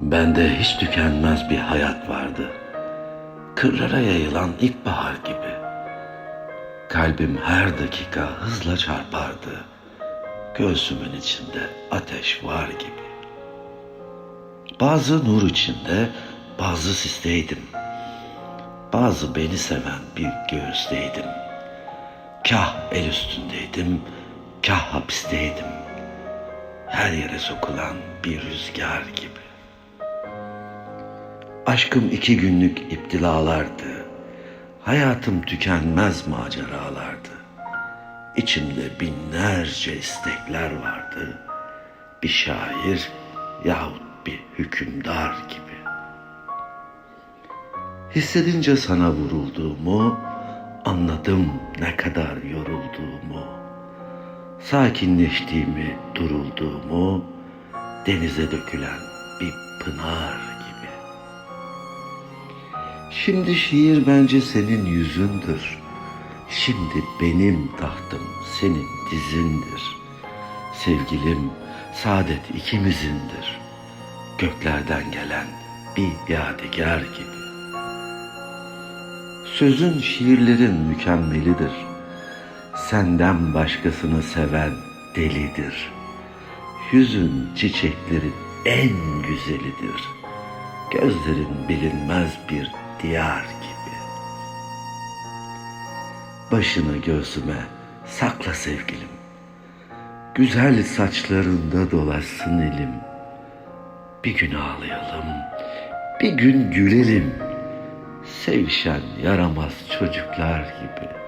Bende hiç tükenmez bir hayat vardı. Kırlara yayılan ilkbahar gibi. Kalbim her dakika hızla çarpardı. Göğsümün içinde ateş var gibi. Bazı nur içinde, bazı sisteydim. Bazı beni seven bir göğüsteydim. Kah el üstündeydim, kah hapisteydim. Her yere sokulan bir rüzgar gibi. Aşkım iki günlük iptilalardı. Hayatım tükenmez maceralardı. İçimde binlerce istekler vardı. Bir şair yahut bir hükümdar gibi. Hissedince sana vurulduğumu, anladım ne kadar yorulduğumu. Sakinleştiğimi, durulduğumu, denize dökülen bir pınar. Şimdi şiir bence senin yüzündür. Şimdi benim tahtım senin dizindir. Sevgilim, saadet ikimizindir. Göklerden gelen bir yadigar gibi. Sözün şiirlerin mükemmelidir. Senden başkasını seven delidir. Yüzün çiçeklerin en güzelidir. Gözlerin bilinmez bir diyar gibi. Başını göğsüme sakla sevgilim. Güzel saçlarında dolaşsın elim. Bir gün ağlayalım, bir gün gülelim. Sevişen yaramaz çocuklar gibi.